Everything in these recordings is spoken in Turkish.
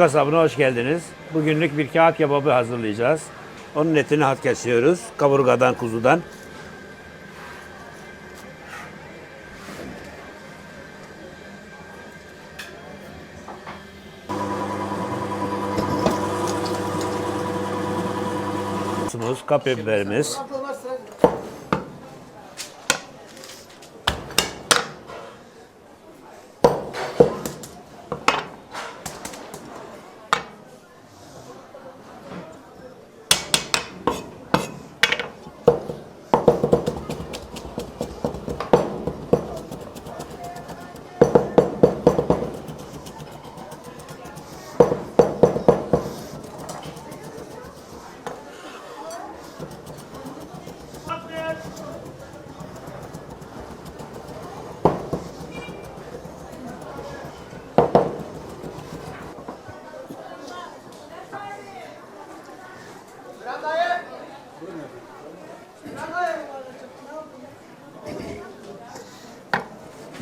Kasabına hoş geldiniz. Bugünlük bir kağıt kebabı hazırlayacağız. Onun etini hat kesiyoruz. Kaburgadan, kuzudan. Kapya biberimiz.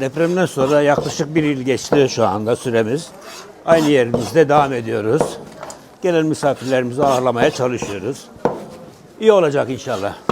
Depremden sonra yaklaşık bir yıl geçti şu anda süremiz. Aynı yerimizde devam ediyoruz. Gelen misafirlerimizi ağırlamaya çalışıyoruz. İyi olacak inşallah.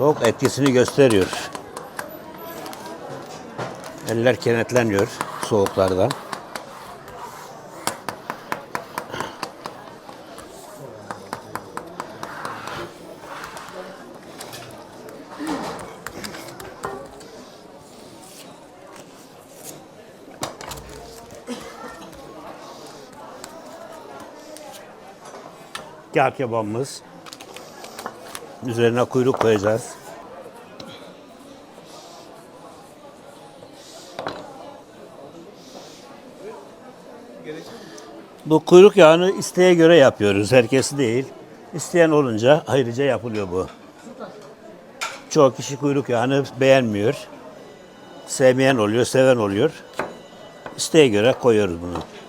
Soğuk etkisini gösteriyor. Eller kenetleniyor soğuklardan. Kağıt kebabımız. Üzerine kuyruk koyacağız. Bu kuyruk yağını isteğe göre yapıyoruz. Herkes değil. İsteyen olunca ayrıca yapılıyor bu. Çoğu kişi kuyruk yağını beğenmiyor. Sevmeyen oluyor, seven oluyor. İsteğe göre koyuyoruz bunu.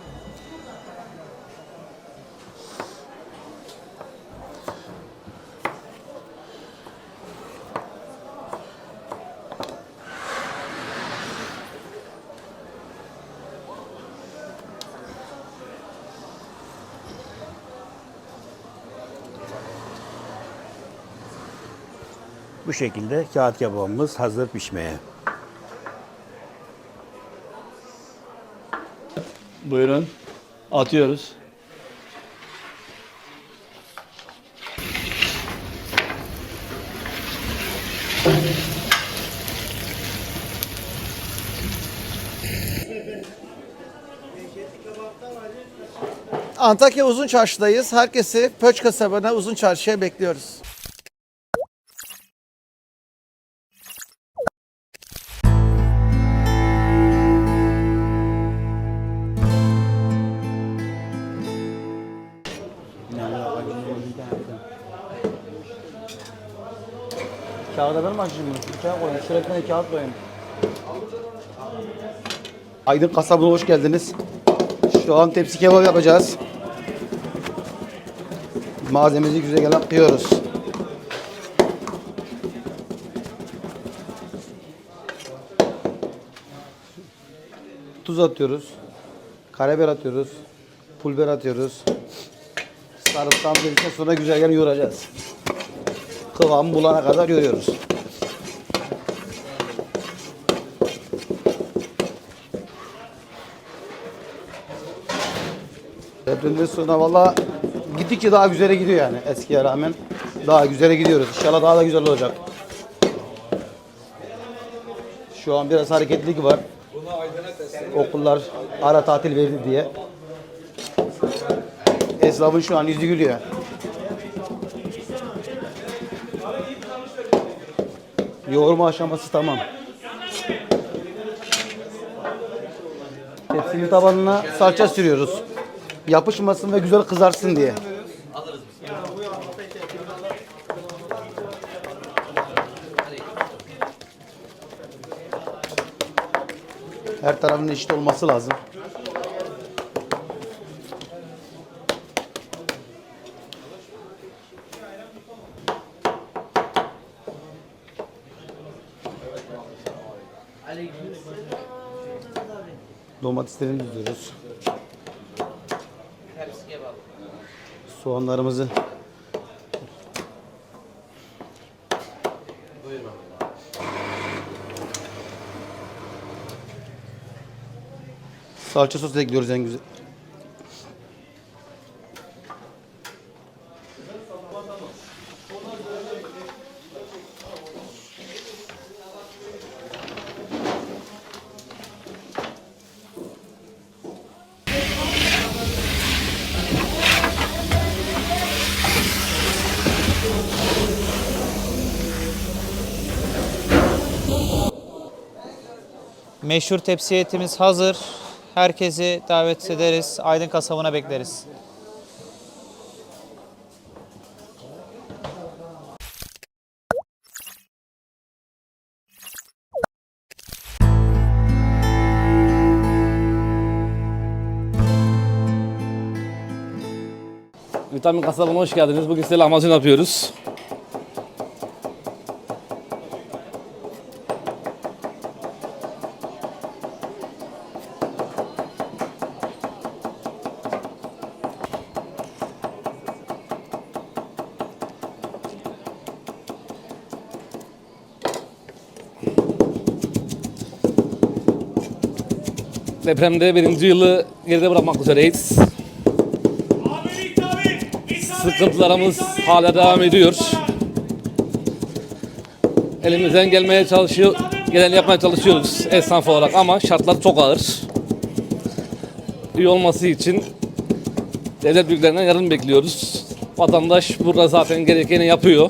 Bu şekilde kağıt kebabımız hazır pişmeye. Buyurun. Atıyoruz. Antakya Uzun Çarşı'dayız. Herkesi Pöç kasabına Uzun Çarşı'ya bekliyoruz. Kağıda ben mi bunu? Kağıt koyayım. Tane kağıt koyayım. Aydın kasabına hoş geldiniz. Şu an tepsi kebap yapacağız. Malzememizi güzel gelen kıyıyoruz. Tuz atıyoruz. Karabiber atıyoruz. Pul atıyoruz. Sarımsağımız dedikten sonra güzel yoğuracağız. Kıvamı bulana kadar yoğuruyoruz. Depremden sonra valla gittikçe daha güzele gidiyor yani eskiye rağmen. Daha güzele gidiyoruz. İnşallah daha da güzel olacak. Şu an biraz hareketlilik var. Okullar ara tatil verdi diye. Esnafın şu an yüzü gülüyor. Yoğurma aşaması tamam. Tepsinin tabanına salça sürüyoruz. Yapışmasın ve güzel kızarsın diye. Her tarafın eşit olması lazım. Domateslerini düzüyoruz. Soğanlarımızı Salça sosu ekliyoruz en güzel. Meşhur tepsi etimiz hazır. Herkesi davet ederiz. Aydın kasabına bekleriz. Vitamin kasabına hoş geldiniz. Bugün size lahmacun yapıyoruz. Depremde birinci yılı geride bırakmak üzereyiz. Sıkıntılarımız hala devam ediyor. Elimizden gelmeye çalışıyor, gelen yapmaya çalışıyoruz esnaf olarak ama şartlar çok ağır. İyi olması için devlet büyüklerinden yardım bekliyoruz. Vatandaş burada zaten gerekeni yapıyor.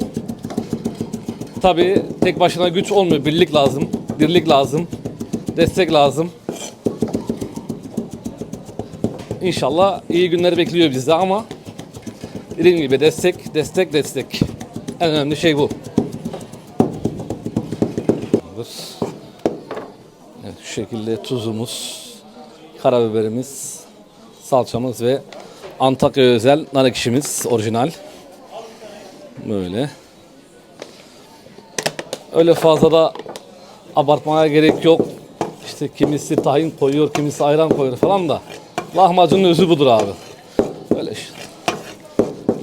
Tabii tek başına güç olmuyor. Birlik lazım, dirlik lazım, destek lazım. İnşallah iyi günler bekliyor bizi ama dediğim gibi destek, destek, destek. En önemli şey bu. Evet, şu şekilde tuzumuz, karabiberimiz, salçamız ve Antakya özel nar ekşimiz orijinal. Böyle. Öyle fazla da abartmaya gerek yok. İşte kimisi tahin koyuyor, kimisi ayran koyuyor falan da. Lahmacunun özü budur abi. Böyle işte.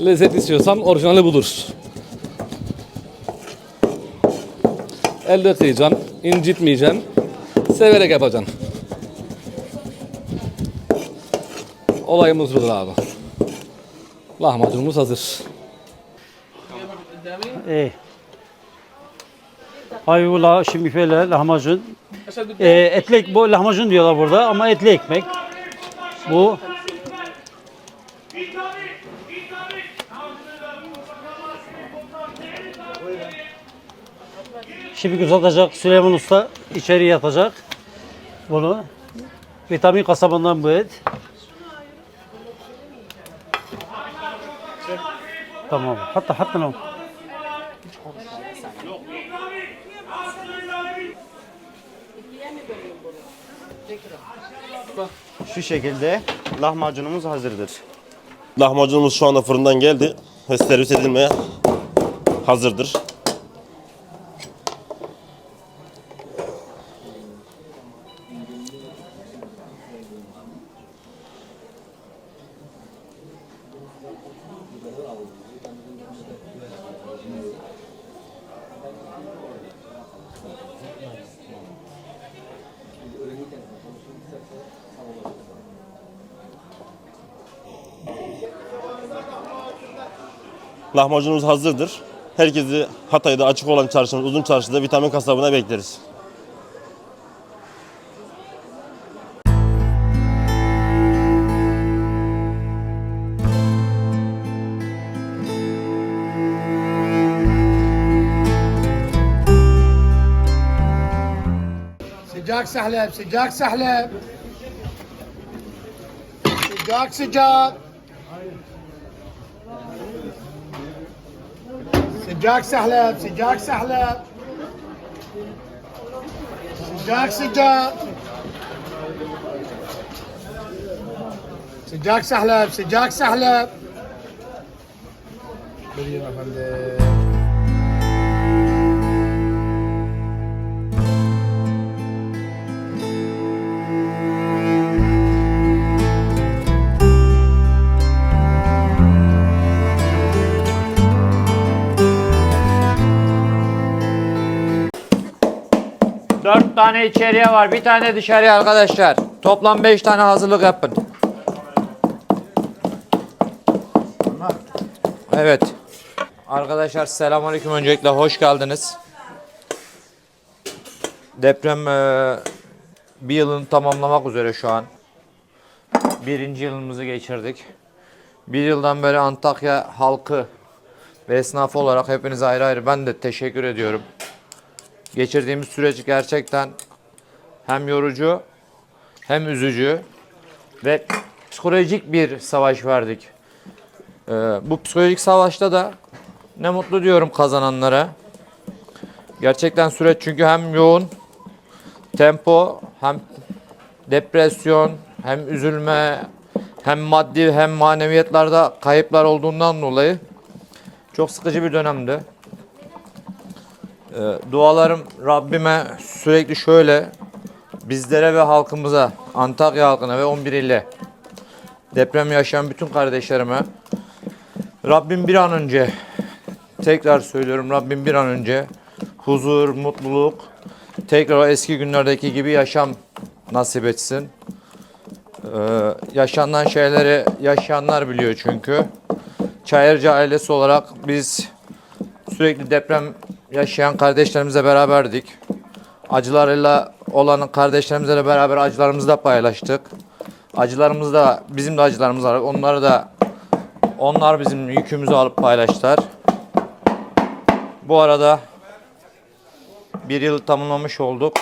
Lezzet istiyorsan orijinali budur. Elde kıyacaksın, incitmeyeceksin, severek yapacaksın. Olayımız budur abi. Lahmacunumuz hazır. İyi. Hayvula, şimifele, lahmacun. Ee, etli bu lahmacun diyorlar burada ama etli ekmek. Bu. Şimdi uzatacak Süleyman Usta içeri yatacak. Bunu. Vitamin kasabından bu et. Tamam. Hatta hatta ne? Şu şekilde lahmacunumuz hazırdır. Lahmacunumuz şu anda fırından geldi ve servis edilmeye hazırdır. Lahmacunumuz hazırdır. Herkesi Hatay'da açık olan çarşımız Uzun Çarşı'da vitamin kasabına bekleriz. Sıcak sahlep, sıcak sahlep. Sıcak sıcak. سجاك سحلب سجاك سحلب. سجاك سجاك. سجاك سحلب سجاك سحلب. Buyurun efendim. Dört tane içeriye var, bir tane dışarıya arkadaşlar. Toplam beş tane hazırlık yapın. Evet. Arkadaşlar selamünaleyküm öncelikle hoş geldiniz. Deprem eee, bir yılını tamamlamak üzere şu an. Birinci yılımızı geçirdik. Bir yıldan beri Antakya halkı ve esnafı olarak hepinize ayrı ayrı ben de teşekkür ediyorum. Geçirdiğimiz süreç gerçekten hem yorucu hem üzücü ve psikolojik bir savaş verdik. Ee, bu psikolojik savaşta da ne mutlu diyorum kazananlara. Gerçekten süreç çünkü hem yoğun tempo hem depresyon hem üzülme hem maddi hem maneviyatlarda kayıplar olduğundan dolayı çok sıkıcı bir dönemdi. Ee, dualarım Rabbime sürekli şöyle bizlere ve halkımıza, Antakya halkına ve 11 ile deprem yaşayan bütün kardeşlerime Rabbim bir an önce tekrar söylüyorum Rabbim bir an önce huzur, mutluluk tekrar eski günlerdeki gibi yaşam nasip etsin. Ee, yaşanan şeyleri yaşayanlar biliyor çünkü. Çayırcı ailesi olarak biz sürekli deprem yaşayan kardeşlerimizle beraberdik. Acılarıyla olan kardeşlerimizle beraber acılarımızı da paylaştık. Acılarımız da bizim de acılarımız var. Onları da onlar bizim yükümüzü alıp paylaştılar. Bu arada bir yıl tamamlamış olduk.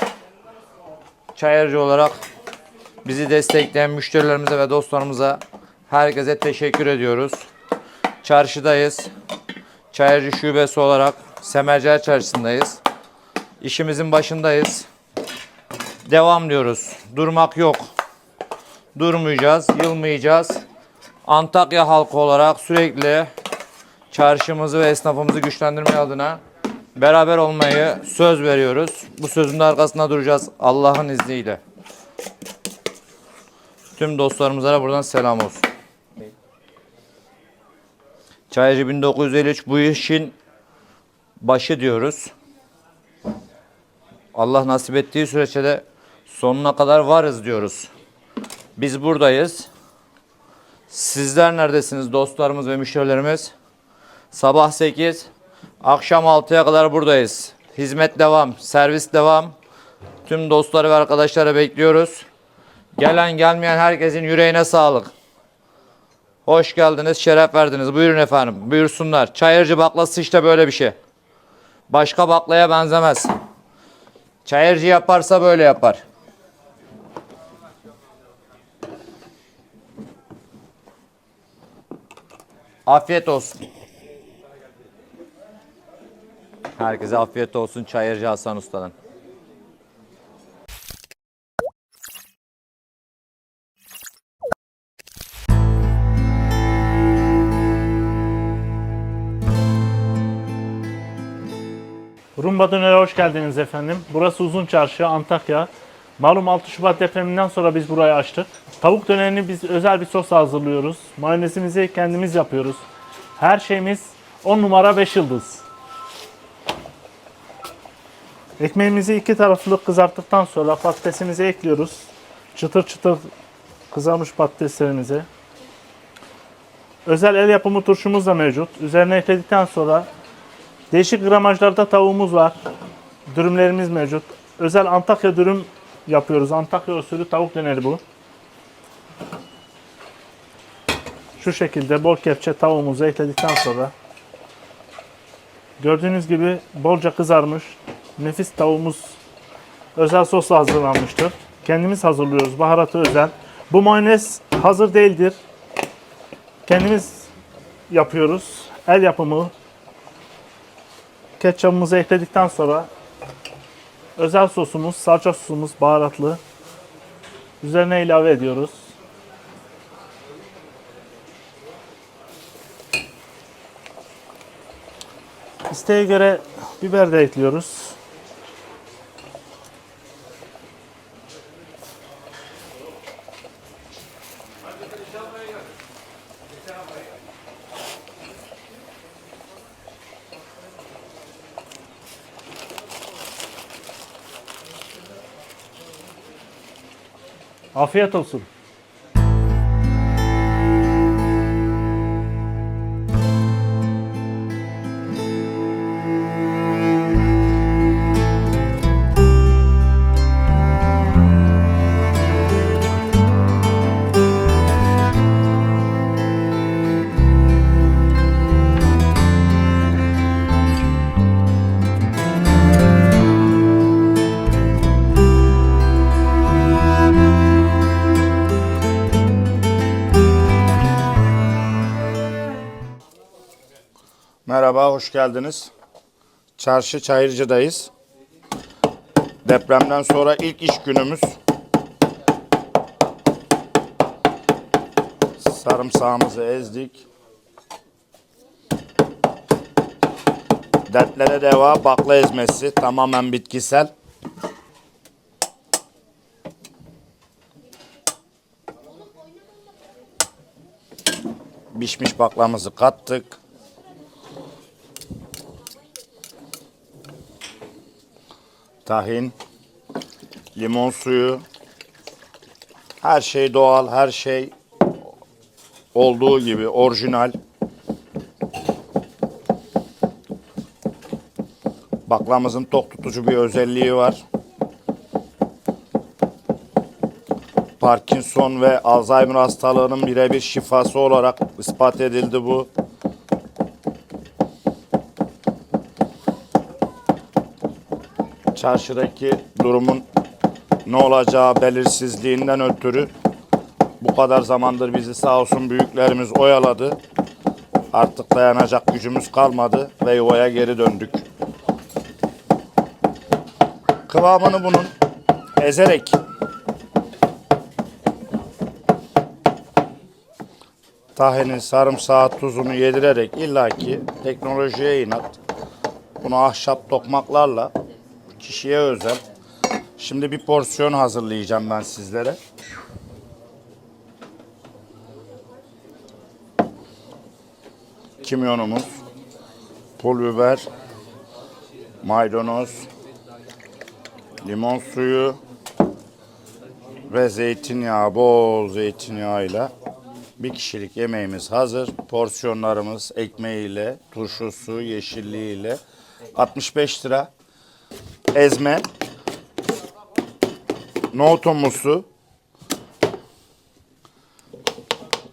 Çayırcı olarak bizi destekleyen müşterilerimize ve dostlarımıza herkese teşekkür ediyoruz. Çarşıdayız. Çayırcı şubesi olarak Semerciler Çarşısı'ndayız. İşimizin başındayız. Devam diyoruz. Durmak yok. Durmayacağız, yılmayacağız. Antakya halkı olarak sürekli çarşımızı ve esnafımızı güçlendirme adına beraber olmayı söz veriyoruz. Bu sözün de arkasında duracağız Allah'ın izniyle. Tüm dostlarımıza da buradan selam olsun. Çaycı 1953 bu işin başı diyoruz. Allah nasip ettiği sürece de sonuna kadar varız diyoruz. Biz buradayız. Sizler neredesiniz dostlarımız ve müşterilerimiz? Sabah 8, akşam 6'ya kadar buradayız. Hizmet devam, servis devam. Tüm dostları ve arkadaşları bekliyoruz. Gelen gelmeyen herkesin yüreğine sağlık. Hoş geldiniz, şeref verdiniz. Buyurun efendim, buyursunlar. Çayırcı baklası işte böyle bir şey. Başka baklaya benzemez. Çayırcı yaparsa böyle yapar. Afiyet olsun. Herkese afiyet olsun Çayırcı Hasan Usta'dan. Rumba Döner'e hoş geldiniz efendim. Burası Uzun Çarşı, Antakya. Malum 6 Şubat depreminden sonra biz burayı açtık. Tavuk dönerini biz özel bir sos hazırlıyoruz. Mayonezimizi kendimiz yapıyoruz. Her şeyimiz 10 numara 5 yıldız. Ekmeğimizi iki taraflı kızarttıktan sonra patatesimizi ekliyoruz. Çıtır çıtır kızarmış patateslerimizi. Özel el yapımı turşumuz da mevcut. Üzerine ekledikten sonra Değişik gramajlarda tavuğumuz var. Dürümlerimiz mevcut. Özel Antakya dürüm yapıyoruz. Antakya usulü tavuk döneri bu. Şu şekilde bol kepçe tavuğumuzu ekledikten sonra gördüğünüz gibi bolca kızarmış nefis tavuğumuz özel sosla hazırlanmıştır. Kendimiz hazırlıyoruz. Baharatı özel. Bu mayonez hazır değildir. Kendimiz yapıyoruz. El yapımı. Ketçapımızı ekledikten sonra özel sosumuz, salça sosumuz baharatlı. Üzerine ilave ediyoruz. İsteğe göre biber de ekliyoruz. Afiyet olsun. Hoş geldiniz. Çarşı Çayırcı'dayız. Depremden sonra ilk iş günümüz. Sarımsağımızı ezdik. Dertlere deva bakla ezmesi tamamen bitkisel. Pişmiş baklamızı kattık. Tahin, limon suyu, her şey doğal, her şey olduğu gibi orijinal. Baklamızın tok tutucu bir özelliği var. Parkinson ve Alzheimer hastalığının birebir şifası olarak ispat edildi bu. Çarşıdaki durumun ne olacağı belirsizliğinden ötürü bu kadar zamandır bizi sağ olsun büyüklerimiz oyaladı. Artık dayanacak gücümüz kalmadı ve yuvaya geri döndük. Kıvamını bunun ezerek tahinin sarımsağı tuzunu yedirerek illaki teknolojiye inat bunu ahşap tokmaklarla kişiye özel. Şimdi bir porsiyon hazırlayacağım ben sizlere. Kimyonumuz, pul biber, maydanoz, limon suyu ve zeytinyağı, bol zeytinyağıyla bir kişilik yemeğimiz hazır. Porsiyonlarımız ekmeğiyle, turşusu, yeşilliğiyle 65 lira ezme, nohut humusu,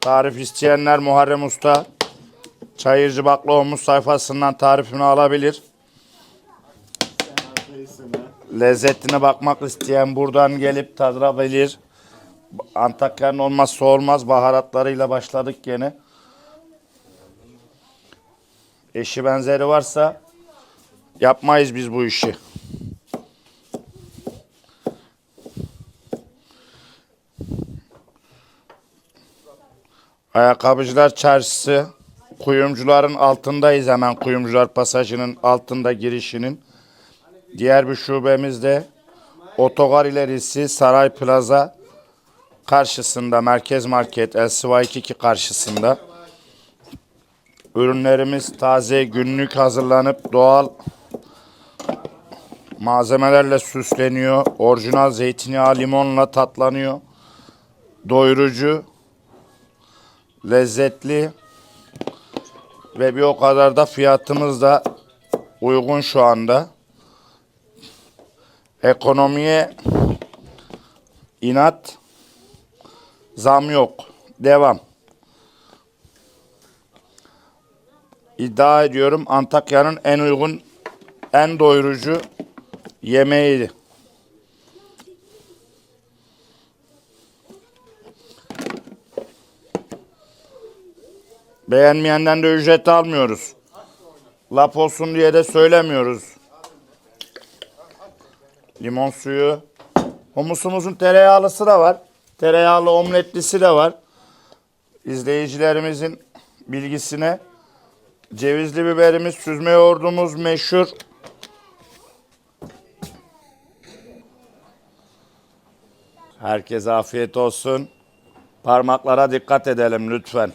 tarif isteyenler Muharrem Usta, Çayırcı Bakla Humus sayfasından tarifini alabilir. Lezzetine bakmak isteyen buradan gelip tadabilir. Antakya'nın olmazsa olmaz baharatlarıyla başladık gene. Eşi benzeri varsa yapmayız biz bu işi. Ayakkabıcılar Çarşısı kuyumcuların altındayız hemen kuyumcular pasajının altında girişinin. Diğer bir şubemiz de otogar ilerisi Saray Plaza karşısında Merkez Market LCY2 karşısında. Ürünlerimiz taze günlük hazırlanıp doğal malzemelerle süsleniyor. Orijinal zeytinyağı limonla tatlanıyor. Doyurucu, lezzetli ve bir o kadar da fiyatımız da uygun şu anda. Ekonomiye inat, zam yok. Devam. İddia ediyorum Antakya'nın en uygun, en doyurucu yemeğiydi. Beğenmeyenden de ücret almıyoruz. Lap olsun diye de söylemiyoruz. Limon suyu. Humusumuzun tereyağlısı da var. Tereyağlı omletlisi de var. İzleyicilerimizin bilgisine cevizli biberimiz, süzme yoğurdumuz meşhur. Herkese afiyet olsun. Parmaklara dikkat edelim lütfen.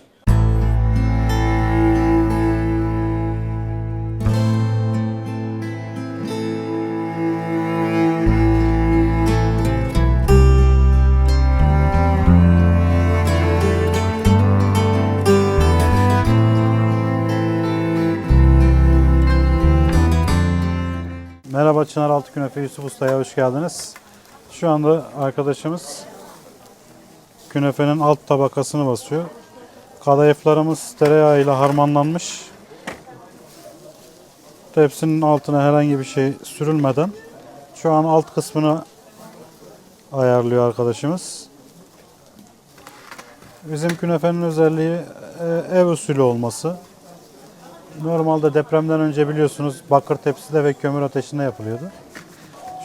Merhaba Çınaraltı Künefe Yusuf Usta'ya hoş geldiniz. Şu anda arkadaşımız künefenin alt tabakasını basıyor. Kadayıflarımız tereyağıyla harmanlanmış. Tepsinin altına herhangi bir şey sürülmeden şu an alt kısmını ayarlıyor arkadaşımız. Bizim künefenin özelliği e, ev usulü olması. Normalde depremden önce biliyorsunuz bakır tepside ve kömür ateşinde yapılıyordu.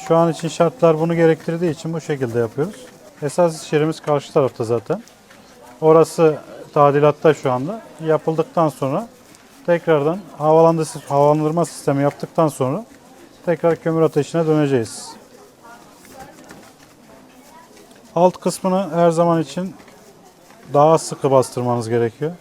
Şu an için şartlar bunu gerektirdiği için bu şekilde yapıyoruz. Esas iş yerimiz karşı tarafta zaten. Orası tadilatta şu anda. Yapıldıktan sonra tekrardan havalandırma, sistemi yaptıktan sonra tekrar kömür ateşine döneceğiz. Alt kısmını her zaman için daha sıkı bastırmanız gerekiyor.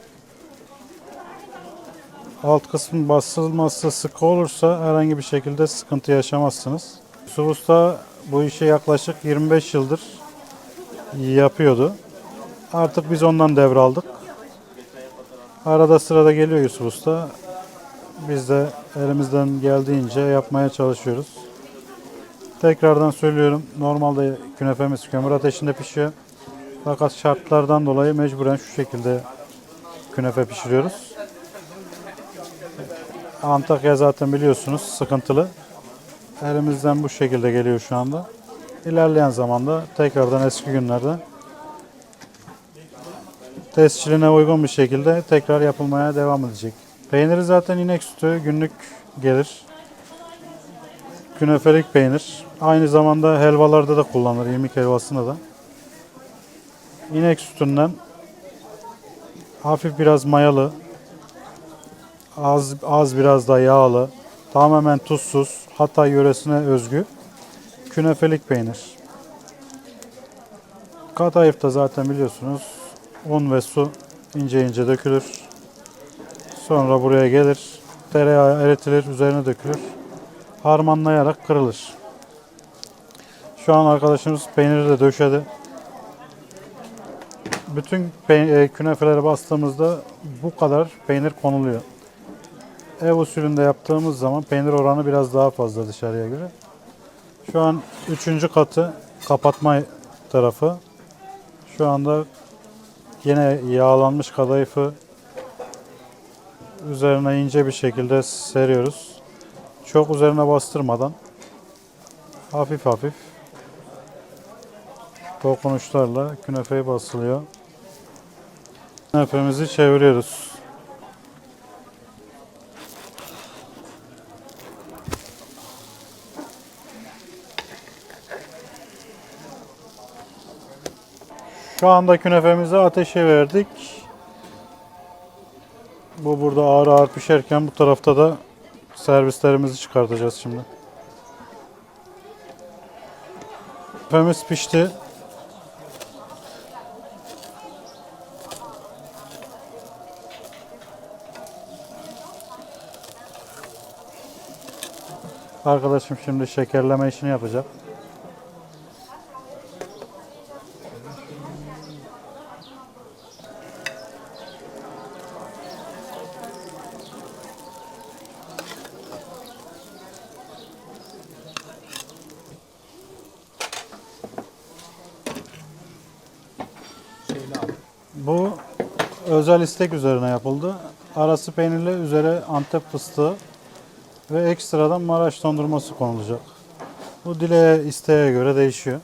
Alt kısmın basılması sıkı olursa herhangi bir şekilde sıkıntı yaşamazsınız. Yusuf Usta bu işi yaklaşık 25 yıldır yapıyordu. Artık biz ondan devraldık. Arada sırada geliyor Yusuf Usta. Biz de elimizden geldiğince yapmaya çalışıyoruz. Tekrardan söylüyorum. Normalde künefemiz kömür ateşinde pişiyor. Fakat şartlardan dolayı mecburen şu şekilde künefe pişiriyoruz. Antakya zaten biliyorsunuz sıkıntılı. Elimizden bu şekilde geliyor şu anda. İlerleyen zamanda tekrardan eski günlerden tescilline uygun bir şekilde tekrar yapılmaya devam edecek. Peyniri zaten inek sütü günlük gelir. Künefelik peynir. Aynı zamanda helvalarda da kullanılır. irmik helvasında da. İnek sütünden hafif biraz mayalı, az az biraz da yağlı, tamamen tuzsuz, Hatay yöresine özgü künefelik peynir. Kadayıf da zaten biliyorsunuz un ve su ince ince dökülür. Sonra buraya gelir, tereyağı eritilir, üzerine dökülür. Harmanlayarak kırılır. Şu an arkadaşımız peyniri de döşedi. Bütün e, künefelere bastığımızda bu kadar peynir konuluyor. Ev usulünde yaptığımız zaman peynir oranı biraz daha fazla dışarıya göre. Şu an üçüncü katı kapatma tarafı. Şu anda yine yağlanmış kadayıfı üzerine ince bir şekilde seriyoruz. Çok üzerine bastırmadan hafif hafif dokunuşlarla künefeyi basılıyor. Künefemizi çeviriyoruz. Şu anda künefemizi ateşe verdik. Bu burada ağır ağır pişerken bu tarafta da servislerimizi çıkartacağız şimdi. Künefemiz pişti. Arkadaşım şimdi şekerleme işini yapacak. Bu özel istek üzerine yapıldı. Arası peynirli, üzeri Antep fıstığı ve ekstradan Maraş dondurması konulacak. Bu dileğe, isteğe göre değişiyor.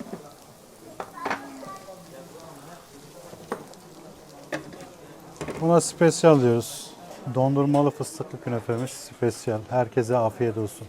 Buna spesyal diyoruz. Dondurmalı fıstıklı künefemiz spesyal. Herkese afiyet olsun.